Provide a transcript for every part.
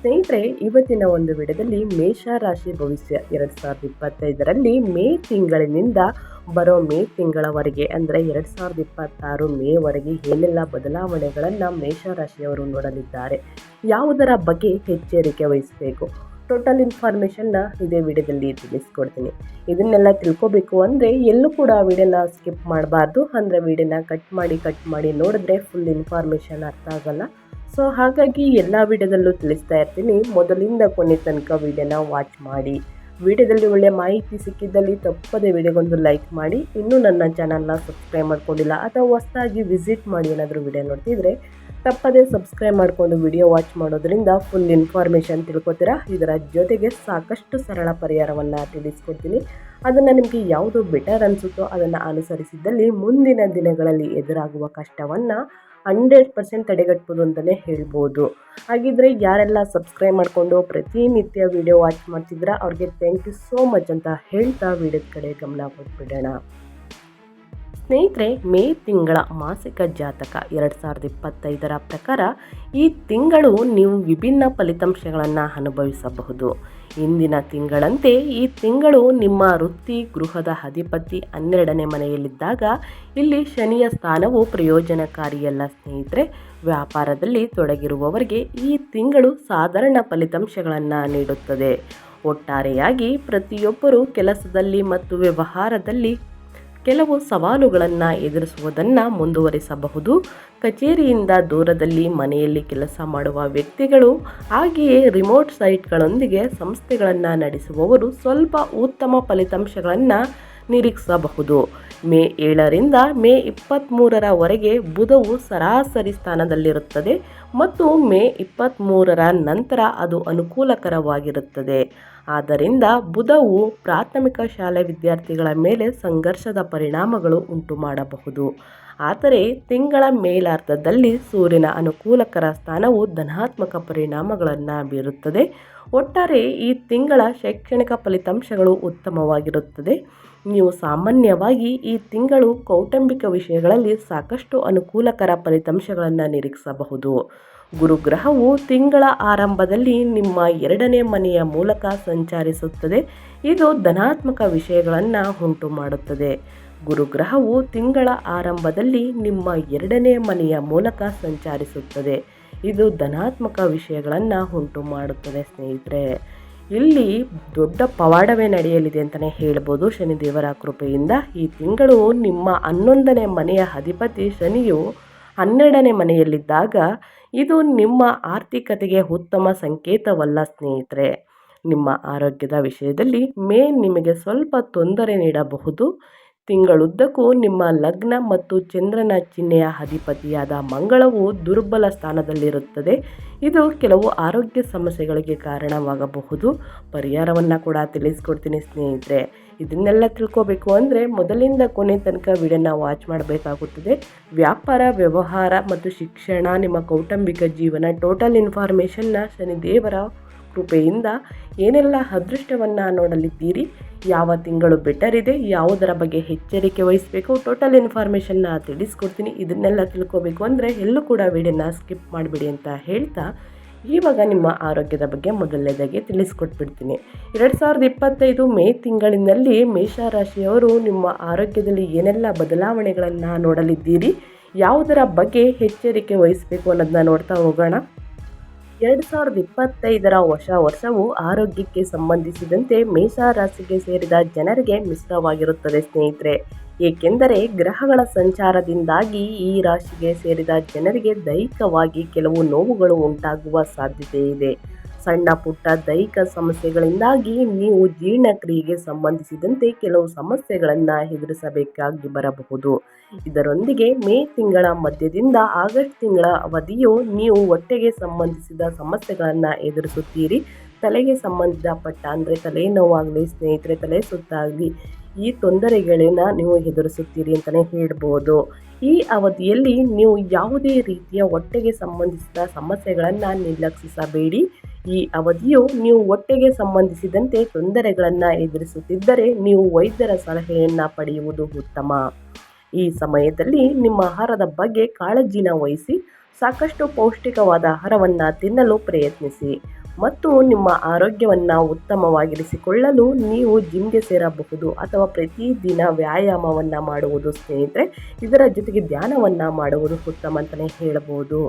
ಸ್ನೇಹಿತರೆ, ಇವತ್ತಿನ ಒಂದು ವಿಡಿಯೋದಲ್ಲಿ ಮೇಷ ರಾಶಿ ಭವಿಷ್ಯ ಎರಡು ಸಾವಿರದ ಇಪ್ಪತ್ತೈದರಲ್ಲಿ ಮೇ ತಿಂಗಳಿನಿಂದ ಬರೋ ಮೇ ತಿಂಗಳವರೆಗೆ, ಅಂದರೆ ಎರಡು ಸಾವಿರದ ಇಪ್ಪತ್ತಾರು ಮೇವರೆಗೆ ಏನೆಲ್ಲ ಬದಲಾವಣೆಗಳನ್ನು ಮೇಷರಾಶಿಯವರು ನೋಡಲಿದ್ದಾರೆ, ಯಾವುದರ ಬಗ್ಗೆ ಎಚ್ಚರಿಕೆ ವಹಿಸಬೇಕು? ಟೋಟಲ್ ಇನ್ಫಾರ್ಮೇಷನ್ನ ಇದೇ ವಿಡಿಯೋದಲ್ಲಿ ತಿಳಿಸ್ಕೊಡ್ತೀನಿ. ಇದನ್ನೆಲ್ಲ ತಿಳ್ಕೊಬೇಕು ಅಂದರೆ ಎಲ್ಲೂ ಕೂಡ ವಿಡಿಯೋನ ಸ್ಕಿಪ್ ಮಾಡಬಾರ್ದು. ಅಂದರೆ ವಿಡಿಯೋನ ಕಟ್ ಮಾಡಿ ಕಟ್ ಮಾಡಿ ನೋಡಿದ್ರೆ ಫುಲ್ ಇನ್ಫಾರ್ಮೇಷನ್ ಅರ್ಥ ಆಗಲ್ಲ. ಸೊ ಹಾಗಾಗಿ ಎಲ್ಲ ವಿಡಿಯೋದಲ್ಲೂ ತಿಳಿಸ್ತಾ ಇರ್ತೀನಿ. ಮೊದಲಿಂದ ಕೊನೆ ತನಕ ವಿಡಿಯೋನ ವಾಚ್ ಮಾಡಿ. ವಿಡಿಯೋದಲ್ಲಿ ಒಳ್ಳೆಯ ಮಾಹಿತಿ ಸಿಕ್ಕಿದ್ದಲ್ಲಿ ತಪ್ಪದೇ ವಿಡಿಯೋಗೊಂದು ಲೈಕ್ ಮಾಡಿ. ಇನ್ನೂ ನನ್ನ ಚಾನಲ್ನ ಸಬ್ಸ್ಕ್ರೈಬ್ ಮಾಡ್ಕೊಂಡಿಲ್ಲ ಅಥವಾ ಹೊಸದಾಗಿ ವಿಸಿಟ್ ಮಾಡಿ ಏನಾದರೂ ವಿಡಿಯೋ ನೋಡ್ತಿದ್ರೆ ತಪ್ಪದೇ ಸಬ್ಸ್ಕ್ರೈಬ್ ಮಾಡಿಕೊಂಡು ವಿಡಿಯೋ ವಾಚ್ ಮಾಡೋದ್ರಿಂದ ಫುಲ್ ಇನ್ಫಾರ್ಮೇಷನ್ ತಿಳ್ಕೊತೀರಾ? ಇದರ ಜೊತೆಗೆ ಸಾಕಷ್ಟು ಸರಳ ಪರಿಹಾರವನ್ನು ತಿಳಿಸ್ಕೊಡ್ತೀನಿ. ಅದನ್ನು ನಿಮಗೆ ಯಾವುದು ಬೆಟರ್ ಅನಿಸುತ್ತೋ ಅದನ್ನು ಅನುಸರಿಸಿದ್ದಲ್ಲಿ ಮುಂದಿನ ದಿನಗಳಲ್ಲಿ ಎದುರಾಗುವ ಕಷ್ಟವನ್ನು ಹಂಡ್ರೆಡ್ ಪರ್ಸೆಂಟ್ ತಡೆಗಟ್ಬೋದು ಅಂತಲೇ ಹೇಳ್ಬೋದು. ಹಾಗಿದ್ರೆ ಯಾರೆಲ್ಲ ಸಬ್ಸ್ಕ್ರೈಬ್ ಮಾಡಿಕೊಂಡು ಪ್ರತಿನಿತ್ಯ ವಿಡಿಯೋ ವಾಚ್ ಮಾಡ್ತಿದ್ರ ಅವ್ರಿಗೆ ಥ್ಯಾಂಕ್ ಯು ಸೋ ಮಚ್ ಅಂತ ಹೇಳ್ತಾ ವಿಡಿಯೋದ ಕಡೆ ಗಮನ ಕೊಟ್ಬಿಡೋಣ. ಸ್ನೇಹಿತರೆ, ಮೇ ತಿಂಗಳ ಮಾಸಿಕ ಜಾತಕ ಎರಡು ಸಾವಿರದ ಇಪ್ಪತ್ತೈದರ ಪ್ರಕಾರ ಈ ತಿಂಗಳು ನೀವು ವಿಭಿನ್ನ ಫಲಿತಾಂಶಗಳನ್ನು ಅನುಭವಿಸಬಹುದು. ಇಂದಿನ ತಿಂಗಳಂತೆ ಈ ತಿಂಗಳು ನಿಮ್ಮ ವೃತ್ತಿ ಗೃಹದ ಅಧಿಪತಿ ಹನ್ನೆರಡನೇ ಮನೆಯಲ್ಲಿದ್ದಾಗ ಇಲ್ಲಿ ಶನಿಯ ಸ್ಥಾನವು ಪ್ರಯೋಜನಕಾರಿಯಲ್ಲ ಸ್ನೇಹಿತರೆ. ವ್ಯಾಪಾರದಲ್ಲಿ ತೊಡಗಿರುವವರಿಗೆ ಈ ತಿಂಗಳು ಸಾಧಾರಣ ಫಲಿತಾಂಶಗಳನ್ನು ನೀಡುತ್ತದೆ. ಒಟ್ಟಾರೆಯಾಗಿ ಪ್ರತಿಯೊಬ್ಬರೂ ಕೆಲಸದಲ್ಲಿ ಮತ್ತು ವ್ಯವಹಾರದಲ್ಲಿ ಕೆಲವು ಸವಾಲುಗಳನ್ನು ಎದುರಿಸುವುದನ್ನು ಮುಂದುವರಿಸಬಹುದು. ಕಚೇರಿಯಿಂದ ದೂರದಲ್ಲಿ ಮನೆಯಲ್ಲಿ ಕೆಲಸ ಮಾಡುವ ವ್ಯಕ್ತಿಗಳು, ಹಾಗೆಯೇ ರಿಮೋಟ್ ಸೈಟ್ಗಳೊಂದಿಗೆ ಸಂಸ್ಥೆಗಳನ್ನು ನಡೆಸುವವರು ಸ್ವಲ್ಪ ಉತ್ತಮ ಫಲಿತಾಂಶಗಳನ್ನು ನಿರೀಕ್ಷಿಸಬಹುದು. ಮೇ ಏಳರಿಂದ ಮೇ ಇಪ್ಪತ್ತ್ಮೂರರವರೆಗೆ ಬುಧವು ಸರಾಸರಿ ಸ್ಥಾನದಲ್ಲಿರುತ್ತದೆ ಮತ್ತು ಮೇ ಇಪ್ಪತ್ತ್ಮೂರರ ನಂತರ ಅದು ಅನುಕೂಲಕರವಾಗಿರುತ್ತದೆ. ಆದ್ದರಿಂದ ಬುಧವು ಪ್ರಾಥಮಿಕ ಶಾಲೆ ವಿದ್ಯಾರ್ಥಿಗಳ ಮೇಲೆ ಸಂಘರ್ಷದ ಪರಿಣಾಮಗಳು ಉಂಟು ಮಾಡಬಹುದು ಆದರೆ ತಿಂಗಳ ಮೇಲಾರ್ಧದಲ್ಲಿ ಸೂರ್ಯನ ಅನುಕೂಲಕರ ಸ್ಥಾನವು ಧನಾತ್ಮಕ ಪರಿಣಾಮಗಳನ್ನು ಬೀರುತ್ತದೆ. ಒಟ್ಟಾರೆ ಈ ತಿಂಗಳ ಶೈಕ್ಷಣಿಕ ಫಲಿತಾಂಶಗಳು ಉತ್ತಮವಾಗಿರುತ್ತದೆ. ನೀವು ಸಾಮಾನ್ಯವಾಗಿ ಈ ತಿಂಗಳು ಕೌಟುಂಬಿಕ ವಿಷಯಗಳಲ್ಲಿ ಸಾಕಷ್ಟು ಅನುಕೂಲಕರ ಫಲಿತಾಂಶಗಳನ್ನು ನಿರೀಕ್ಷಿಸಬಹುದು. ಗುರುಗ್ರಹವು ತಿಂಗಳ ಆರಂಭದಲ್ಲಿ ನಿಮ್ಮ ಎರಡನೇ ಮನೆಯ ಮೂಲಕ ಸಂಚರಿಸುತ್ತದೆ. ಇದು ಧನಾತ್ಮಕ ವಿಷಯಗಳನ್ನು ಉಂಟು ಮಾಡುತ್ತದೆ. ಗುರುಗ್ರಹವು ತಿಂಗಳ ಆರಂಭದಲ್ಲಿ ನಿಮ್ಮ ಎರಡನೇ ಮನೆಯ ಮೂಲಕ ಸಂಚರಿಸುತ್ತದೆ. ಇದು ಧನಾತ್ಮಕ ವಿಷಯಗಳನ್ನು ಉಂಟು ಮಾಡುತ್ತದೆ ಸ್ನೇಹಿತರೆ. ಇಲ್ಲಿ ದೊಡ್ಡ ಪವಾಡವೇ ನಡೆಯಲಿದೆ ಅಂತಲೇ ಹೇಳ್ಬೋದು. ಶನಿದೇವರ ಕೃಪೆಯಿಂದ ಈ ತಿಂಗಳು ನಿಮ್ಮ ಹನ್ನೊಂದನೇ ಮನೆಯ ಅಧಿಪತಿ ಶನಿಯು ಹನ್ನೆರಡನೇ ಮನೆಯಲ್ಲಿದ್ದಾಗ ಇದು ನಿಮ್ಮ ಆರ್ಥಿಕತೆಗೆ ಉತ್ತಮ ಸಂಕೇತವಲ್ಲ ಸ್ನೇಹಿತರೆ. ನಿಮ್ಮ ಆರೋಗ್ಯದ ವಿಷಯದಲ್ಲಿ ಮೇ ನಿಮಗೆ ಸ್ವಲ್ಪ ತೊಂದರೆ ನೀಡಬಹುದು. ತಿಂಗಳುದ್ದಕ್ಕೂ ನಿಮ್ಮ ಲಗ್ನ ಮತ್ತು ಚಂದ್ರನ ಚಿಹ್ನೆಯ ಅಧಿಪತಿಯಾದ ಮಂಗಳವು ದುರ್ಬಲ ಸ್ಥಾನದಲ್ಲಿರುತ್ತದೆ. ಇದು ಕೆಲವು ಆರೋಗ್ಯ ಸಮಸ್ಯೆಗಳಿಗೆ ಕಾರಣವಾಗಬಹುದು. ಪರಿಹಾರವನ್ನು ಕೂಡ ತಿಳಿಸ್ಕೊಡ್ತೀನಿ ಸ್ನೇಹಿತರೆ. ಇದನ್ನೆಲ್ಲ ತಿಳ್ಕೋಬೇಕು ಅಂದರೆ ಮೊದಲಿಂದ ಕೊನೆ ತನಕ ವಿಡಿಯೋನ ವಾಚ್ ಮಾಡಬೇಕಾಗುತ್ತದೆ. ವ್ಯಾಪಾರ, ವ್ಯವಹಾರ ಮತ್ತು ಶಿಕ್ಷಣ, ನಿಮ್ಮ ಕೌಟುಂಬಿಕ ಜೀವನ ಟೋಟಲ್ ಇನ್ಫಾರ್ಮೇಷನ್ನ ಶನಿದೇವರ ಕೃಪೆಯಿಂದ ಏನೆಲ್ಲ ಅದೃಷ್ಟವನ್ನು ನೋಡಲಿದ್ದೀರಿ? ಯಾವ ತಿಂಗಳು ಬೆಟರ್ ಇದೆ? ಯಾವುದರ ಬಗ್ಗೆ ಎಚ್ಚರಿಕೆ ವಹಿಸಬೇಕು? ಟೋಟಲ್ ಇನ್ಫಾರ್ಮೇಷನ್ನ ತಿಳಿಸ್ಕೊಡ್ತೀನಿ. ಇದನ್ನೆಲ್ಲ ತಿಳ್ಕೋಬೇಕು ಅಂದರೆ ಎಲ್ಲೂ ಕೂಡ ವಿಡಿಯೋನ ಸ್ಕಿಪ್ ಮಾಡಿಬಿಡಿ ಅಂತ ಹೇಳ್ತಾ ಇವಾಗ ನಿಮ್ಮ ಆರೋಗ್ಯದ ಬಗ್ಗೆ ಮೊದಲನೇದಾಗಿ ತಿಳಿಸ್ಕೊಟ್ಬಿಡ್ತೀನಿ. ಎರಡು ಸಾವಿರದ ಇಪ್ಪತ್ತೈದು ಮೇ ತಿಂಗಳಿನಲ್ಲಿ ಮೇಷರಾಶಿಯವರು ನಿಮ್ಮ ಆರೋಗ್ಯದಲ್ಲಿ ಏನೆಲ್ಲ ಬದಲಾವಣೆಗಳನ್ನು ನೋಡಲಿದ್ದೀರಿ? ಯಾವುದರ ಬಗ್ಗೆ ಎಚ್ಚರಿಕೆ ವಹಿಸಬೇಕು ಅನ್ನೋದನ್ನ ನೋಡ್ತಾ ಹೋಗೋಣ. ಎರಡು ಸಾವಿರದ ಇಪ್ಪತ್ತೈದರ ಹೊಸ ವರ್ಷವು ಆರೋಗ್ಯಕ್ಕೆ ಸಂಬಂಧಿಸಿದಂತೆ ಮೇಷರಾಶಿಗೆ ಸೇರಿದ ಜನರಿಗೆ ಮಿಶ್ರವಾಗಿರುತ್ತದೆ ಸ್ನೇಹಿತರೆ. ಏಕೆಂದರೆ ಗ್ರಹಗಳ ಸಂಚಾರದಿಂದಾಗಿ ಈ ರಾಶಿಗೆ ಸೇರಿದ ಜನರಿಗೆ ದೈಹಿಕವಾಗಿ ಕೆಲವು ನೋವುಗಳು ಉಂಟಾಗುವ ಸಾಧ್ಯತೆ ಇದೆ. ಸಣ್ಣ ಪುಟ್ಟ ದೈಹಿಕ ಸಮಸ್ಯೆಗಳಿಂದಾಗಿ ನೀವು ಜೀರ್ಣಕ್ರಿಯೆಗೆ ಸಂಬಂಧಿಸಿದಂತೆ ಕೆಲವು ಸಮಸ್ಯೆಗಳನ್ನು ಎದುರಿಸಬೇಕಾಗಿ ಬರಬಹುದು. ಇದರೊಂದಿಗೆ ಮೇ ತಿಂಗಳ ಮಧ್ಯದಿಂದ ಆಗಸ್ಟ್ ತಿಂಗಳ ಅವಧಿಯು ನೀವು ಹೊಟ್ಟೆಗೆ ಸಂಬಂಧಿಸಿದ ಸಮಸ್ಯೆಗಳನ್ನು ಎದುರಿಸುತ್ತೀರಿ. ತಲೆಗೆ ಸಂಬಂಧಪಟ್ಟ ಅಂದರೆ ತಲೆನೋವಾಗಲಿ, ಸ್ನೇಹಿತರೆ ತಲೆ ಸುತ್ತಾಗಲಿ ಈ ತೊಂದರೆಗಳನ್ನ ನೀವು ಎದುರಿಸುತ್ತೀರಿ ಅಂತಲೇ ಹೇಳ್ಬೋದು. ಈ ಅವಧಿಯಲ್ಲಿ ನೀವು ಯಾವುದೇ ರೀತಿಯ ಹೊಟ್ಟೆಗೆ ಸಂಬಂಧಿಸಿದ ಸಮಸ್ಯೆಗಳನ್ನು ನಿರ್ಲಕ್ಷಿಸಬೇಡಿ. ಈ ಅವಧಿಯು ನೀವು ಹೊಟ್ಟೆಗೆ ಸಂಬಂಧಿಸಿದಂತೆ ತೊಂದರೆಗಳನ್ನು ಎದುರಿಸುತ್ತಿದ್ದರೆ ನೀವು ವೈದ್ಯರ ಸಲಹೆಯನ್ನು ಪಡೆಯುವುದು ಉತ್ತಮ. ಈ ಸಮಯದಲ್ಲಿ ನಿಮ್ಮ ಆಹಾರದ ಬಗ್ಗೆ ಕಾಳಜಿನ ವಹಿಸಿ ಸಾಕಷ್ಟು ಪೌಷ್ಟಿಕವಾದ ಆಹಾರವನ್ನು ತಿನ್ನಲು ಪ್ರಯತ್ನಿಸಿ. ಮತ್ತು ನಿಮ್ಮ ಆರೋಗ್ಯವನ್ನು ಉತ್ತಮವಾಗಿರಿಸಿಕೊಳ್ಳಲು ನೀವು ಜಿಮ್ಗೆ ಸೇರಬಹುದು ಅಥವಾ ಪ್ರತಿದಿನ ವ್ಯಾಯಾಮವನ್ನು ಮಾಡುವುದು ಸ್ನೇಹಿತರೆ, ಇದರ ಜೊತೆಗೆ ಧ್ಯಾನವನ್ನು ಮಾಡುವುದು ಉತ್ತಮ ಅಂತಲೇ ಹೇಳಬಹುದು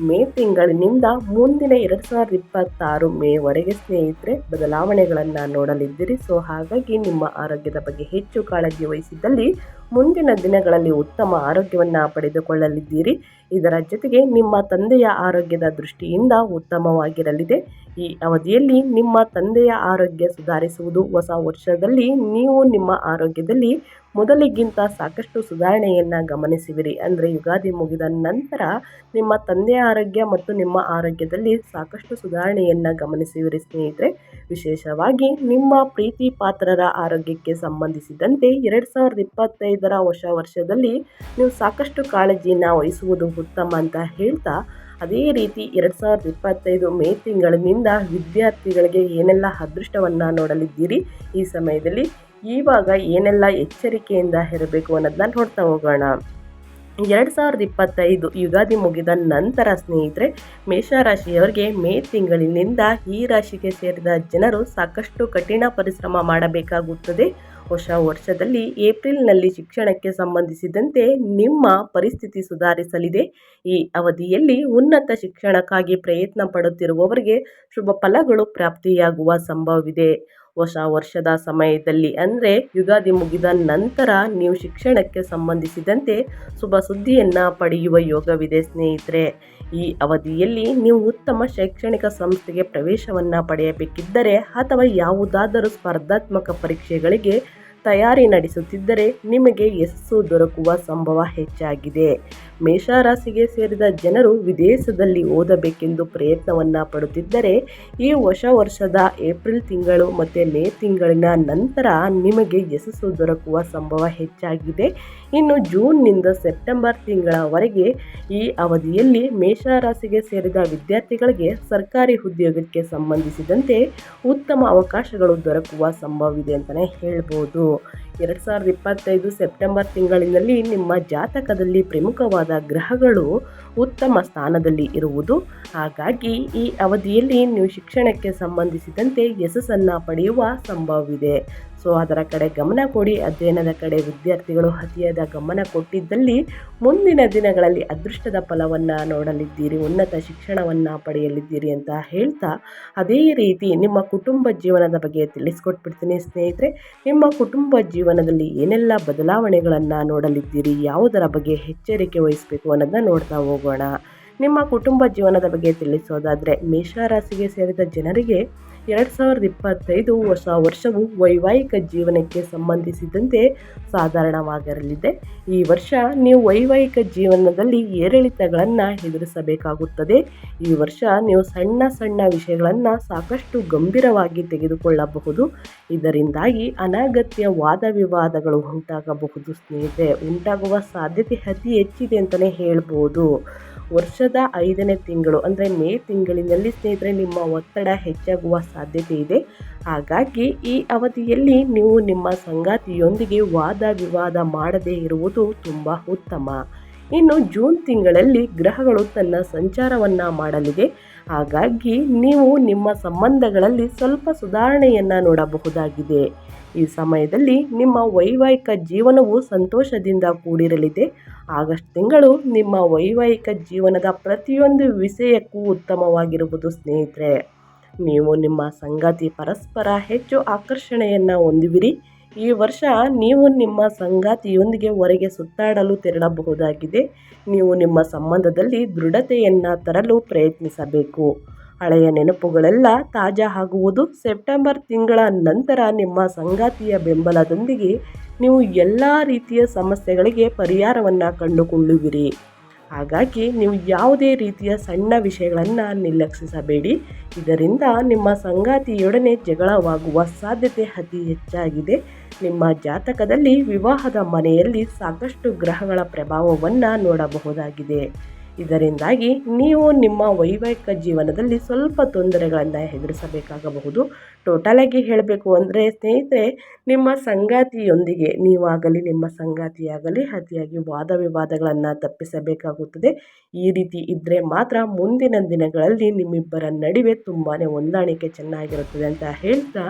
ಮೇ ತಿಂಗಳಿನಿಂದ ಮುಂದಿನ ಎರಡು ಸಾವಿರದ ಇಪ್ಪತ್ತಾರು ಮೇವರೆಗೆ ಸ್ನೇಹಿತರೆ, ಬದಲಾವಣೆಗಳನ್ನು ನೋಡಲಿದ್ದೀರಿ. ಸೊ, ಹಾಗಾಗಿ ನಿಮ್ಮ ಆರೋಗ್ಯದ ಬಗ್ಗೆ ಹೆಚ್ಚು ಕಾಳಜಿ ವಹಿಸಿದ್ದಲ್ಲಿ ಮುಂದಿನ ದಿನಗಳಲ್ಲಿ ಉತ್ತಮ ಆರೋಗ್ಯವನ್ನು ಪಡೆದುಕೊಳ್ಳಲಿದ್ದೀರಿ. ಇದರ ಜೊತೆಗೆ ನಿಮ್ಮ ತಂದೆಯ ಆರೋಗ್ಯದ ದೃಷ್ಟಿಯಿಂದ ಉತ್ತಮವಾಗಿರಲಿದೆ. ಈ ಅವಧಿಯಲ್ಲಿ ನಿಮ್ಮ ತಂದೆಯ ಆರೋಗ್ಯ ಸುಧಾರಿಸುವುದು ಹೊಸ ವರ್ಷದಲ್ಲಿ ನೀವು ನಿಮ್ಮ ಆರೋಗ್ಯದಲ್ಲಿ ಮೊದಲಿಗಿಂತ ಸಾಕಷ್ಟು ಸುಧಾರಣೆಯನ್ನು ಗಮನಿಸುವಿರಿ. ಅಂದರೆ ಯುಗಾದಿ ಮುಗಿದ ನಂತರ ನಿಮ್ಮ ತಂದೆಯ ಆರೋಗ್ಯ ಮತ್ತು ನಿಮ್ಮ ಆರೋಗ್ಯದಲ್ಲಿ ಸಾಕಷ್ಟು ಸುಧಾರಣೆಯನ್ನು ಗಮನಿಸುವಿರಿ ಸ್ನೇಹಿತರೆ. ವಿಶೇಷವಾಗಿ ನಿಮ್ಮ ಪ್ರೀತಿ ಪಾತ್ರರ ಆರೋಗ್ಯಕ್ಕೆ ಸಂಬಂಧಿಸಿದಂತೆ ಎರಡು ಸಾವಿರದ ಇಪ್ಪತ್ತೈದರ ಹೊಸ ವರ್ಷದಲ್ಲಿ? ನೀವು ಸಾಕಷ್ಟು ಕಾಳಜಿಯನ್ನು ವಹಿಸುವುದು ಉತ್ತಮ ಅಂತ ಹೇಳ್ತಾ, ಅದೇ ರೀತಿ ಎರಡು ಸಾವಿರದ ಇಪ್ಪತ್ತೈದು ಮೇ ತಿಂಗಳಿನಿಂದ ವಿದ್ಯಾರ್ಥಿಗಳಿಗೆ ಏನೆಲ್ಲ ಅದೃಷ್ಟವನ್ನು ನೋಡಲಿದ್ದೀರಿ? ಈ ಸಮಯದಲ್ಲಿ ಇವಾಗ ಏನೆಲ್ಲ ಎಚ್ಚರಿಕೆಯಿಂದ ಇರಬೇಕು ಅನ್ನೋದನ್ನ ನೋಡ್ತಾ ಹೋಗೋಣ. ಎರಡು ಸಾವಿರದ ಇಪ್ಪತ್ತೈದು ಯುಗಾದಿ ಮುಗಿದ ನಂತರ ಸ್ನೇಹಿತರೆ, ಮೇಷರಾಶಿಯವರಿಗೆ ಮೇ ತಿಂಗಳಿನಿಂದ ಈ ರಾಶಿಗೆ ಸೇರಿದ ಜನರು ಸಾಕಷ್ಟು ಕಠಿಣ ಪರಿಶ್ರಮ ಮಾಡಬೇಕಾಗುತ್ತದೆ. ಹೊಸ ವರ್ಷದಲ್ಲಿ ಏಪ್ರಿಲ್ನಲ್ಲಿ ಶಿಕ್ಷಣಕ್ಕೆ ಸಂಬಂಧಿಸಿದಂತೆ ನಿಮ್ಮ ಪರಿಸ್ಥಿತಿ ಸುಧಾರಿಸಲಿದೆ. ಈ ಅವಧಿಯಲ್ಲಿ ಉನ್ನತ ಶಿಕ್ಷಣಕ್ಕಾಗಿ ಪ್ರಯತ್ನ ಪಡುತ್ತಿರುವವರಿಗೆ ಶುಭ ಫಲಗಳು ಪ್ರಾಪ್ತಿಯಾಗುವ ಸಂಭವವಿದೆ. ಹೊಸ ವರ್ಷದ ಸಮಯದಲ್ಲಿ ಅಂದರೆ ಯುಗಾದಿ ಮುಗಿದ ನಂತರ ನೀವು ಶಿಕ್ಷಣಕ್ಕೆ ಸಂಬಂಧಿಸಿದಂತೆ ಶುಭ ಸುದ್ದಿಯನ್ನು ಪಡೆಯುವ ಯೋಗವಿದೆ ಸ್ನೇಹಿತರೆ. ಈ ಅವಧಿಯಲ್ಲಿ ನೀವು ಉತ್ತಮ ಶೈಕ್ಷಣಿಕ ಸಂಸ್ಥೆಗೆ ಪ್ರವೇಶವನ್ನು ಪಡೆಯಬೇಕಿದ್ದರೆ ಅಥವಾ ಯಾವುದಾದರೂ ಸ್ಪರ್ಧಾತ್ಮಕ ಪರೀಕ್ಷೆಗಳಿಗೆ ತಯಾರಿ ನಡೆಸುತ್ತಿದ್ದರೆ ನಿಮಗೆ ಯಶಸ್ಸು ದೊರಕುವ ಸಂಭವ ಹೆಚ್ಚಾಗಿದೆ. ಮೇಷರಾಶಿಗೆ ಸೇರಿದ ಜನರು ವಿದೇಶದಲ್ಲಿ ಓದಬೇಕೆಂದು ಪ್ರಯತ್ನವನ್ನು ಪಡುತ್ತಿದ್ದರೆ, ಈ ಹೊಸ ವರ್ಷದ ಏಪ್ರಿಲ್ ತಿಂಗಳು ಮತ್ತು ಮೇ ತಿಂಗಳಿನ ನಂತರ ನಿಮಗೆ ಯಶಸ್ಸು ದೊರಕುವ ಸಂಭವ ಹೆಚ್ಚಾಗಿದೆ. ಇನ್ನು ಜೂನ್ನಿಂದ ಸೆಪ್ಟೆಂಬರ್ ತಿಂಗಳವರೆಗೆ ಈ ಅವಧಿಯಲ್ಲಿ ಮೇಷರಾಶಿಗೆ ಸೇರಿದ ವಿದ್ಯಾರ್ಥಿಗಳಿಗೆ ಸರ್ಕಾರಿ ಉದ್ಯೋಗಕ್ಕೆ ಸಂಬಂಧಿಸಿದಂತೆ ಉತ್ತಮ ಅವಕಾಶಗಳು ದೊರಕುವ ಸಂಭವವಿದೆ ಅಂತಲೇ ಹೇಳ್ಬೋದು. ಎರಡು ಸಾವಿರದ ಇಪ್ಪತ್ತೈದು ಸೆಪ್ಟೆಂಬರ್ ತಿಂಗಳಿನಲ್ಲಿ ನಿಮ್ಮ ಜಾತಕದಲ್ಲಿ ಪ್ರಮುಖವಾದ ಗ್ರಹಗಳು ಉತ್ತಮ ಸ್ಥಾನದಲ್ಲಿ ಇರುವುದು. ಹಾಗಾಗಿ ಈ ಅವಧಿಯಲ್ಲಿ ನೀವು ಶಿಕ್ಷಣಕ್ಕೆ ಸಂಬಂಧಿಸಿದಂತೆ ಯಶಸ್ಸನ್ನು ಪಡೆಯುವ ಸಂಭವವಿದೆ. ಸೊ ಅದರ ಕಡೆ ಗಮನ ಕೊಡಿ. ಅಧ್ಯಯನದ ಕಡೆ ವಿದ್ಯಾರ್ಥಿಗಳು ಅತಿಯಾದ ಗಮನ ಕೊಟ್ಟಿದ್ದಲ್ಲಿ ಮುಂದಿನ ದಿನಗಳಲ್ಲಿ ಅದೃಷ್ಟದ ಫಲವನ್ನು ನೋಡಲಿದ್ದೀರಿ, ಉನ್ನತ ಶಿಕ್ಷಣವನ್ನು ಪಡೆಯಲಿದ್ದೀರಿ ಅಂತ ಹೇಳ್ತಾ ಅದೇ ರೀತಿ ನಿಮ್ಮ ಕುಟುಂಬ ಜೀವನದ ಬಗ್ಗೆ ತಿಳಿಸ್ಕೊಟ್ಬಿಡ್ತೀನಿ ಸ್ನೇಹಿತರೆ. ನಿಮ್ಮ ಕುಟುಂಬ ಜೀವನದಲ್ಲಿ ಏನೆಲ್ಲ ಬದಲಾವಣೆಗಳನ್ನು ನೋಡಲಿದ್ದೀರಿ, ಯಾವುದರ ಬಗ್ಗೆ ಎಚ್ಚರಿಕೆ ವಹಿಸಬೇಕು ಅನ್ನೋದನ್ನ ನೋಡ್ತಾ ಹೋಗೋಣ. ನಿಮ್ಮ ಕುಟುಂಬ ಜೀವನದ ಬಗ್ಗೆ ತಿಳಿಸೋದಾದರೆ ಮೇಷರಾಶಿಗೆ ಸೇರಿದ ಜನರಿಗೆ ಎರಡು ಸಾವಿರದ ಇಪ್ಪತ್ತೈದು ಹೊಸ ವರ್ಷವು ವೈವಾಹಿಕ ಜೀವನಕ್ಕೆ ಸಂಬಂಧಿಸಿದಂತೆ ಸಾಧಾರಣವಾಗಿರಲಿದೆ. ಈ ವರ್ಷ ನೀವು ವೈವಾಹಿಕ ಜೀವನದಲ್ಲಿ ಏರಿಳಿತಗಳನ್ನು ಎದುರಿಸಬೇಕಾಗುತ್ತದೆ. ಈ ವರ್ಷ ನೀವು ಸಣ್ಣ ಸಣ್ಣ ವಿಷಯಗಳನ್ನು ಸಾಕಷ್ಟು ಗಂಭೀರವಾಗಿ ತೆಗೆದುಕೊಳ್ಳಬಹುದು. ಇದರಿಂದಾಗಿ ಅನಗತ್ಯ ವಾದ ವಿವಾದಗಳು ಉಂಟಾಗಬಹುದು. ಸ್ನೇಹಿತರೆ, ಉಂಟಾಗುವ ಸಾಧ್ಯತೆ ಅತಿ ಹೆಚ್ಚಿದೆ ಅಂತಲೇ ಹೇಳ್ಬೋದು. ವರ್ಷದ ಐದನೇ ತಿಂಗಳು ಅಂದರೆ ಮೇ ತಿಂಗಳಿನಲ್ಲಿ ಸ್ನೇಹಿತರೆ, ನಿಮ್ಮ ಒತ್ತಡ ಹೆಚ್ಚಾಗುವ ಸಾಧ್ಯತೆ ಇದೆ. ಹಾಗಾಗಿ ಈ ಅವಧಿಯಲ್ಲಿ ನೀವು ನಿಮ್ಮ ಸಂಗಾತಿಯೊಂದಿಗೆ ವಾದ ವಿವಾದ ಮಾಡದೇ ಇರುವುದು ತುಂಬ ಉತ್ತಮ. ಇನ್ನು ಜೂನ್ ತಿಂಗಳಲ್ಲಿ ಗ್ರಹಗಳು ತನ್ನ ಸಂಚಾರವನ್ನು ಮಾಡಲಿದೆ. ಹಾಗಾಗಿ ನೀವು ನಿಮ್ಮ ಸಂಬಂಧಗಳಲ್ಲಿ ಸ್ವಲ್ಪ ಸುಧಾರಣೆಯನ್ನು ನೋಡಬಹುದಾಗಿದೆ. ಈ ಸಮಯದಲ್ಲಿ ನಿಮ್ಮ ವೈವಾಹಿಕ ಜೀವನವು ಸಂತೋಷದಿಂದ ಕೂಡಿರಲಿದೆ. ಆಗಸ್ಟ್ ತಿಂಗಳು ನಿಮ್ಮ ವೈವಾಹಿಕ ಜೀವನದ ಪ್ರತಿಯೊಂದು ವಿಷಯಕ್ಕೂ ಉತ್ತಮವಾಗಿರುವುದು ಸ್ನೇಹಿತರೆ. ನೀವು ನಿಮ್ಮ ಸಂಗಾತಿ ಪರಸ್ಪರ ಹೆಚ್ಚು ಆಕರ್ಷಣೆಯನ್ನು ಹೊಂದುವಿರಿ. ಈ ವರ್ಷ ನೀವು ನಿಮ್ಮ ಸಂಗಾತಿಯೊಂದಿಗೆ ಹೊರಗೆ ಸುತ್ತಾಡಲು ತೆರಳಬಹುದಾಗಿದೆ. ನೀವು ನಿಮ್ಮ ಸಂಬಂಧದಲ್ಲಿ ದೃಢತೆಯನ್ನು ತರಲು ಪ್ರಯತ್ನಿಸಬೇಕು. ಹಳೆಯ ನೆನಪುಗಳೆಲ್ಲ ತಾಜಾ ಆಗುವುದು. ಸೆಪ್ಟೆಂಬರ್ ತಿಂಗಳ ನಂತರ ನಿಮ್ಮ ಸಂಗಾತಿಯ ಬೆಂಬಲದೊಂದಿಗೆ ನೀವು ಎಲ್ಲ ರೀತಿಯ ಸಮಸ್ಯೆಗಳಿಗೆ ಪರಿಹಾರವನ್ನು ಕಂಡುಕೊಳ್ಳುವಿರಿ. ಹಾಗಾಗಿ ನೀವು ಯಾವುದೇ ರೀತಿಯ ಸಣ್ಣ ವಿಷಯಗಳನ್ನು ನಿರ್ಲಕ್ಷಿಸಬೇಡಿ. ಇದರಿಂದ ನಿಮ್ಮ ಸಂಗಾತಿಯೊಡನೆ ಜಗಳವಾಗುವ ಸಾಧ್ಯತೆ ಅತಿ ಹೆಚ್ಚಾಗಿದೆ. ನಿಮ್ಮ ಜಾತಕದಲ್ಲಿ ವಿವಾಹದ ಮನೆಯಲ್ಲಿ ಸಾಕಷ್ಟು ಗ್ರಹಗಳ ಪ್ರಭಾವವನ್ನು ನೋಡಬಹುದಾಗಿದೆ. ಇದರಿಂದಾಗಿ ನೀವು ನಿಮ್ಮ ವೈವಾಹಿಕ ಜೀವನದಲ್ಲಿ ಸ್ವಲ್ಪ ತೊಂದರೆಗಳನ್ನು ಎದುರಿಸಬೇಕಾಗಬಹುದು. ಟೋಟಲಾಗಿ ಹೇಳಬೇಕು ಅಂದರೆ, ಸ್ನೇಹಿತರೆ, ನಿಮ್ಮ ಸಂಗಾತಿಯೊಂದಿಗೆ ನೀವಾಗಲಿ, ನಿಮ್ಮ ಸಂಗಾತಿಯಾಗಲಿ ಅತಿಯಾಗಿ ವಾದ ವಿವಾದಗಳನ್ನು ತಪ್ಪಿಸಬೇಕಾಗುತ್ತದೆ. ಈ ರೀತಿ ಇದ್ದರೆ ಮಾತ್ರ ಮುಂದಿನ ದಿನಗಳಲ್ಲಿ ನಿಮ್ಮಿಬ್ಬರ ನಡುವೆ ತುಂಬಾ ಹೊಂದಾಣಿಕೆ ಚೆನ್ನಾಗಿರುತ್ತದೆ ಅಂತ ಹೇಳ್ತಾ,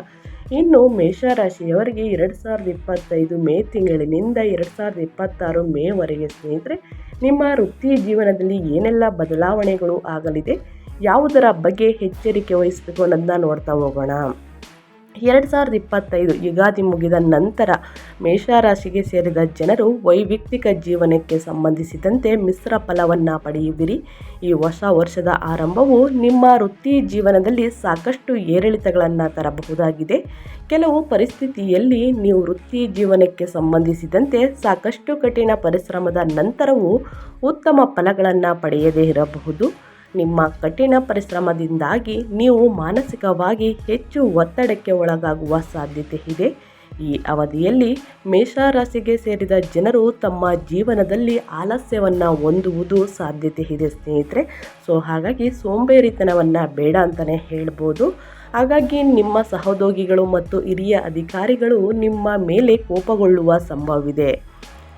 ಇನ್ನು ಮೇಷರಾಶಿಯವರಿಗೆ ಎರಡು ಸಾವಿರದ ಇಪ್ಪತ್ತೈದು ಮೇ ತಿಂಗಳಿನಿಂದ ಎರಡು ಸಾವಿರದ ಇಪ್ಪತ್ತಾರು ಮೇವರೆಗೆ ಸ್ನೇಹಿತರೆ ನಿಮ್ಮ ವೃತ್ತಿ ಜೀವನದಲ್ಲಿ ಏನೆಲ್ಲ ಬದಲಾವಣೆಗಳು ಆಗಲಿದೆ? ಯಾವುದರ ಬಗ್ಗೆ ಎಚ್ಚರಿಕೆ ವಹಿಸಬೇಕು ಅನ್ನೋದನ್ನ ನೋಡ್ತಾ ಹೋಗೋಣ. ಎರಡು ಸಾವಿರದ ಇಪ್ಪತ್ತೈದು ಯುಗಾದಿ ಮುಗಿದ ನಂತರ ಮೇಷರಾಶಿಗೆ ಸೇರಿದ ಜನರು ವೈಯಕ್ತಿಕ ಜೀವನಕ್ಕೆ ಸಂಬಂಧಿಸಿದಂತೆ ಮಿಶ್ರ ಫಲವನ್ನು ಪಡೆಯುವಿರಿ. ಈ ಹೊಸ ವರ್ಷದ ಆರಂಭವು ನಿಮ್ಮ ವೃತ್ತಿ ಜೀವನದಲ್ಲಿ ಸಾಕಷ್ಟು ಏರಿಳಿತಗಳನ್ನು ತರಬಹುದಾಗಿದೆ. ಕೆಲವು ಪರಿಸ್ಥಿತಿಯಲ್ಲಿ ನೀವು ವೃತ್ತಿ ಜೀವನಕ್ಕೆ ಸಂಬಂಧಿಸಿದಂತೆ ಸಾಕಷ್ಟು ಕಠಿಣ ಪರಿಶ್ರಮದ ನಂತರವೂ ಉತ್ತಮ ಫಲಗಳನ್ನು ಪಡೆಯದೇ ಇರಬಹುದು. ನಿಮ್ಮ ಕಠಿಣ ಪರಿಶ್ರಮದಿಂದಾಗಿ ನೀವು ಮಾನಸಿಕವಾಗಿ ಹೆಚ್ಚು ಒತ್ತಡಕ್ಕೆ ಒಳಗಾಗುವ ಸಾಧ್ಯತೆ ಇದೆ. ಈ ಅವಧಿಯಲ್ಲಿ ಮೇಷರಾಶಿಗೆ ಸೇರಿದ ಜನರು ತಮ್ಮ ಜೀವನದಲ್ಲಿ ಆಲಸ್ಯವನ್ನು ಹೊಂದುವುದು ಸಾಧ್ಯತೆ ಇದೆ ಸ್ನೇಹಿತರೆ. ಸೊ, ಹಾಗಾಗಿ ಸೋಂಬೇರಿತನವನ್ನು ಬೇಡ ಅಂತಲೇ ಹೇಳ್ಬೋದು. ಹಾಗಾಗಿ ನಿಮ್ಮ ಸಹೋದ್ಯೋಗಿಗಳು ಮತ್ತು ಹಿರಿಯ ಅಧಿಕಾರಿಗಳು ನಿಮ್ಮ ಮೇಲೆ ಕೋಪಗೊಳ್ಳುವ ಸಂಭವವಿದೆ.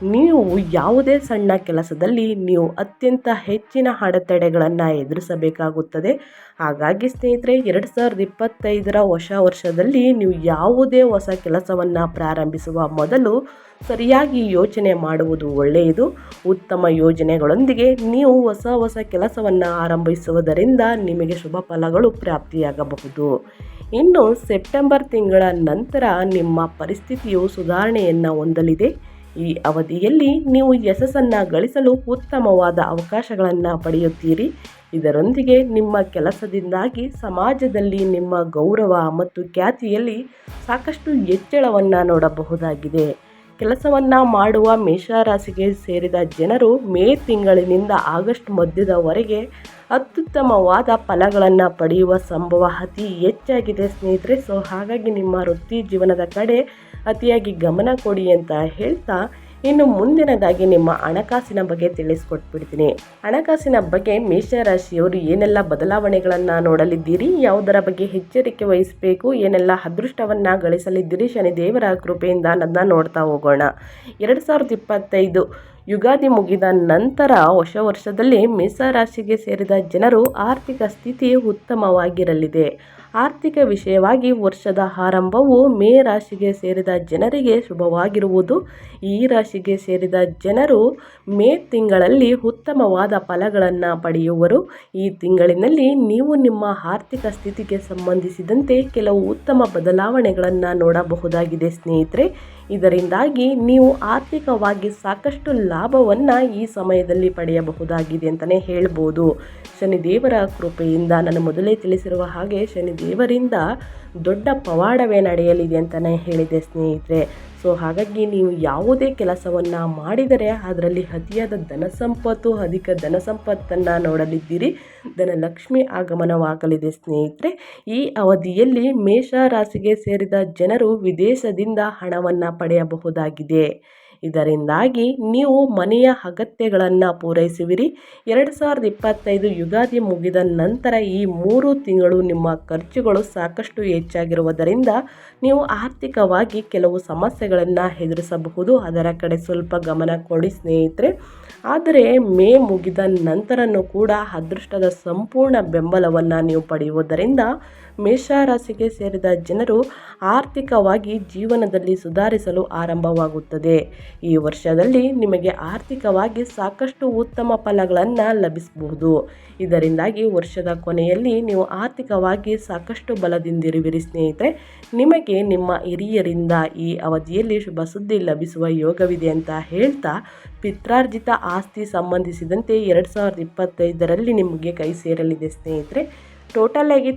ನೀವು ಯಾವುದೇ ಸಣ್ಣ ಕೆಲಸದಲ್ಲಿ ನೀವು ಅತ್ಯಂತ ಹೆಚ್ಚಿನ ಅಡೆತಡೆಗಳನ್ನು ಎದುರಿಸಬೇಕಾಗುತ್ತದೆ. ಹಾಗಾಗಿ ಸ್ನೇಹಿತರೆ, ಎರಡು ಸಾವಿರದ ಇಪ್ಪತ್ತೈದರ ಹೊಸ ವರ್ಷದಲ್ಲಿ ನೀವು ಯಾವುದೇ ಹೊಸ ಕೆಲಸವನ್ನು ಪ್ರಾರಂಭಿಸುವ ಮೊದಲು ಸರಿಯಾಗಿ ಯೋಚನೆ ಮಾಡುವುದು ಒಳ್ಳೆಯದು. ಉತ್ತಮ ಯೋಜನೆಗಳೊಂದಿಗೆ ನೀವು ಹೊಸ ಹೊಸ ಕೆಲಸವನ್ನು ಆರಂಭಿಸುವುದರಿಂದ ನಿಮಗೆ ಶುಭ ಫಲಗಳು ಪ್ರಾಪ್ತಿಯಾಗಬಹುದು. ಇನ್ನು ಸೆಪ್ಟೆಂಬರ್ ತಿಂಗಳ ನಂತರ ನಿಮ್ಮ ಪರಿಸ್ಥಿತಿಯು ಸುಧಾರಣೆಯನ್ನು ಹೊಂದಲಿದೆ. ಈ ಅವಧಿಯಲ್ಲಿ ನೀವು ಯಶಸ್ಸನ್ನು ಗಳಿಸಲು ಉತ್ತಮವಾದ ಅವಕಾಶಗಳನ್ನು ಪಡೆಯುತ್ತೀರಿ. ಇದರೊಂದಿಗೆ ನಿಮ್ಮ ಕೆಲಸದಿಂದಾಗಿ ಸಮಾಜದಲ್ಲಿ ನಿಮ್ಮ ಗೌರವ ಮತ್ತು ಖ್ಯಾತಿಯಲ್ಲಿ ಸಾಕಷ್ಟು ಹೆಚ್ಚಳವನ್ನು ನೋಡಬಹುದಾಗಿದೆ. ಕೆಲಸವನ್ನು ಮಾಡುವ ಮೇಷರಾಶಿಗೆ ಸೇರಿದ ಜನರು ಮೇ ತಿಂಗಳಿನಿಂದ ಆಗಸ್ಟ್ ಮಧ್ಯದವರೆಗೆ ಅತ್ಯುತ್ತಮವಾದ ಫಲಗಳನ್ನು ಪಡೆಯುವ ಸಂಭವ ಅತಿ ಹೆಚ್ಚಾಗಿದೆ ಸ್ನೇಹಿತರೆ. ಸೊ ಹಾಗಾಗಿ ನಿಮ್ಮ ವೃತ್ತಿ ಜೀವನದ ಕಡೆ ಅತಿಯಾಗಿ ಗಮನ ಕೊಡಿ ಅಂತ ಹೇಳ್ತಾ ಇನ್ನು ಮುಂದಿನದಾಗಿ ನಿಮ್ಮ ಹಣಕಾಸಿನ ಬಗ್ಗೆ ತಿಳಿಸ್ಕೊಟ್ಬಿಡ್ತೀನಿ. ಹಣಕಾಸಿನ ಬಗ್ಗೆ ಮೇಷರಾಶಿಯವರು ಏನೆಲ್ಲ ಬದಲಾವಣೆಗಳನ್ನು ನೋಡಲಿದ್ದೀರಿ? ಯಾವುದರ ಬಗ್ಗೆ ಎಚ್ಚರಿಕೆ ವಹಿಸಬೇಕು? ಏನೆಲ್ಲ ಅದೃಷ್ಟವನ್ನು ಗಳಿಸಲಿದ್ದೀರಿ? ಶನಿದೇವರ ಕೃಪೆಯಿಂದ ನನ್ನ ನೋಡ್ತಾ ಹೋಗೋಣ. ಎರಡು ಸಾವಿರದ ಇಪ್ಪತ್ತೈದು ಯುಗಾದಿ ಮುಗಿದ ನಂತರ ಹೊಸ ವರ್ಷದಲ್ಲಿ ಮೇಷರಾಶಿಗೆ ಸೇರಿದ ಜನರು ಆರ್ಥಿಕ ಸ್ಥಿತಿ ಉತ್ತಮವಾಗಿರಲಿದೆ. ಆರ್ಥಿಕ ವಿಷಯವಾಗಿ ವರ್ಷದ ಆರಂಭವು ಮೇ ರಾಶಿಗೆ ಸೇರಿದ ಜನರಿಗೆ ಶುಭವಾಗಿರುವುದು. ಈ ರಾಶಿಗೆ ಸೇರಿದ ಜನರು ಮೇ ತಿಂಗಳಲ್ಲಿ ಉತ್ತಮವಾದ ಫಲಗಳನ್ನು ಪಡೆಯುವರು. ಈ ತಿಂಗಳಿನಲ್ಲಿ ನೀವು ನಿಮ್ಮ ಆರ್ಥಿಕ ಸ್ಥಿತಿಗೆ ಸಂಬಂಧಿಸಿದಂತೆ ಕೆಲವು ಉತ್ತಮ ಬದಲಾವಣೆಗಳನ್ನು ನೋಡಬಹುದಾಗಿದೆ ಸ್ನೇಹಿತರೆ. ಇದರಿಂದಾಗಿ ನೀವು ಆರ್ಥಿಕವಾಗಿ ಸಾಕಷ್ಟು ಲಾಭವನ್ನು ಈ ಸಮಯದಲ್ಲಿ ಪಡೆಯಬಹುದಾಗಿದೆ ಅಂತಲೇ ಹೇಳ್ಬೋದು. ಶನಿದೇವರ ಕೃಪೆಯಿಂದ ನಾನು ಮೊದಲೇ ತಿಳಿಸಿರುವ ಹಾಗೆ ಶನಿದೇವರಿಂದ ದೊಡ್ಡ ಪವಾಡವೇ ನಡೆಯಲಿದೆ ಅಂತಲೇ ಹೇಳಿದೆ ಸ್ನೇಹಿತರೆ. ಸೊ ಹಾಗಾಗಿ ನೀವು ಯಾವುದೇ ಕೆಲಸವನ್ನು ಮಾಡಿದರೆ ಅದರಲ್ಲಿ ಅತಿಯಾದ ಧನ ಸಂಪತ್ತು ಅಧಿಕ ಧನ ಸಂಪತ್ತನ್ನು ನೋಡಲಿದ್ದೀರಿ. ಧನಲಕ್ಷ್ಮಿ ಆಗಮನವಾಗಲಿದೆ ಸ್ನೇಹಿತರೆ. ಈ ಅವಧಿಯಲ್ಲಿ ಮೇಷರಾಶಿಗೆ ಸೇರಿದ ಜನರು ವಿದೇಶದಿಂದ ಹಣವನ್ನು ಪಡೆಯಬಹುದಾಗಿದೆ. ಇದರಿಂದಾಗಿ ನೀವು ಮನೆಯ ಅಗತ್ಯಗಳನ್ನು ಪೂರೈಸುವಿರಿ. ಎರಡು ಸಾವಿರದ ಇಪ್ಪತ್ತೈದು ಯುಗಾದಿ ಮುಗಿದ ನಂತರ ಈ ಮೂರು ತಿಂಗಳು ನಿಮ್ಮ ಖರ್ಚುಗಳು ಸಾಕಷ್ಟು ಹೆಚ್ಚಾಗಿರುವುದರಿಂದ ನೀವು ಆರ್ಥಿಕವಾಗಿ ಕೆಲವು ಸಮಸ್ಯೆಗಳನ್ನು ಎದುರಿಸಬಹುದು. ಅದರ ಕಡೆ ಸ್ವಲ್ಪ ಗಮನ ಕೊಡಿ ಸ್ನೇಹಿತರೆ. ಆದರೆ ಮೇ ಮುಗಿದ ನಂತರನೂ ಕೂಡ ಅದೃಷ್ಟದ ಸಂಪೂರ್ಣ ಬೆಂಬಲವನ್ನು ನೀವು ಪಡೆಯುವುದರಿಂದ ಮೇಷರಾಶಿಗೆ ಸೇರಿದ ಜನರು ಆರ್ಥಿಕವಾಗಿ ಜೀವನದಲ್ಲಿ ಸುಧಾರಿಸಲು ಆರಂಭವಾಗುತ್ತದೆ. ಈ ವರ್ಷದಲ್ಲಿ ನಿಮಗೆ ಆರ್ಥಿಕವಾಗಿ ಸಾಕಷ್ಟು ಉತ್ತಮ ಫಲಗಳನ್ನು ಲಭಿಸಬಹುದು. ಇದರಿಂದಾಗಿ ವರ್ಷದ ಕೊನೆಯಲ್ಲಿ ನೀವು ಆರ್ಥಿಕವಾಗಿ ಸಾಕಷ್ಟು ಬಲದಿಂದಿರುವಿರಿ ಸ್ನೇಹಿತರೆ. ನಿಮಗೆ ನಿಮ್ಮ ಹಿರಿಯರಿಂದ ಈ ಅವಧಿಯಲ್ಲಿ ಶುಭ ಸುದ್ದಿ ಲಭಿಸುವ ಯೋಗವಿದೆ ಅಂತ ಹೇಳ್ತಾ ಪಿತ್ರಾರ್ಜಿತ ಆಸ್ತಿ ಸಂಬಂಧಿಸಿದಂತೆ ಎರಡು ಸಾವಿರದ ಇಪ್ಪತ್ತೈದರಲ್ಲಿ ನಿಮಗೆ ಕೈ ಸೇರಲಿದೆ ಸ್ನೇಹಿತರೆ. ಟೋಟಲಾಗಿ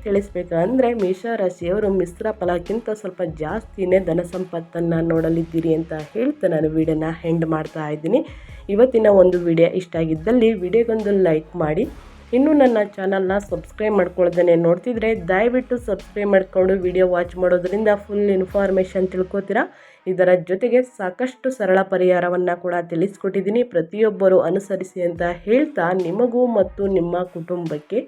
ಮೇಷ ರಾಶಿಯವರು ಮಿಶ್ರ ಫಲಕ್ಕಿಂತ ಸ್ವಲ್ಪ ಜಾಸ್ತಿನೇ ಧನ ಸಂಪತ್ತನ್ನು ನೋಡಲಿದ್ದೀರಿ ಅಂತ ಹೇಳ್ತಾ ನಾನು ವಿಡಿಯೋನ ಹೆಂಡ್ ಮಾಡ್ತಾ ಇದ್ದೀನಿ. ಇವತ್ತಿನ ಒಂದು ವಿಡಿಯೋ ಇಷ್ಟ ಆಗಿದ್ದಲ್ಲಿ ವಿಡಿಯೋಗೊಂದು ಲೈಕ್ ಮಾಡಿ. ಇನ್ನೂ ನನ್ನ ಚಾನಲ್ನ ಸಬ್ಸ್ಕ್ರೈಬ್ ಮಾಡ್ಕೊಳ್ಳೋದನ್ನೇ ನೋಡ್ತಿದ್ರೆ ದಯವಿಟ್ಟು ಸಬ್ಸ್ಕ್ರೈಬ್ ಮಾಡಿಕೊಂಡು ವಿಡಿಯೋ ವಾಚ್ ಮಾಡೋದ್ರಿಂದ ಫುಲ್ ಇನ್ಫಾರ್ಮೇಷನ್ ತಿಳ್ಕೊತೀರಾ? ಇದರ ಜೊತೆಗೆ ಸಾಕಷ್ಟು ಸರಳ ಪರಿಹಾರವನ್ನು ಕೂಡ ತಿಳಿಸ್ಕೊಟ್ಟಿದ್ದೀನಿ. ಪ್ರತಿಯೊಬ್ಬರು ಅನುಸರಿಸಿ ಅಂತ ಹೇಳ್ತಾ ನಿಮಗೂ ಮತ್ತು ನಿಮ್ಮ ಕುಟುಂಬಕ್ಕೆ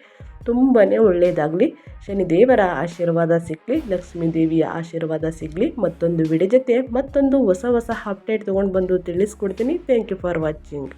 ತುಂಬಾ ಒಳ್ಳೆಯದಾಗಲಿ ಶನಿದೇವರ ಆಶೀರ್ವಾದ ಸಿಗಲಿ ಲಕ್ಷ್ಮೀ ದೇವಿಯ ಆಶೀರ್ವಾದ ಸಿಗಲಿ. ಮತ್ತೊಂದು ವಿಡಿಯೋ ಜೊತೆ ಮತ್ತೊಂದು ಹೊಸ ಹೊಸ ಅಪ್ಡೇಟ್ ತೊಗೊಂಡು ಬಂದು ತಿಳಿಸ್ಕೊಡ್ತೀನಿ. Thank you for watching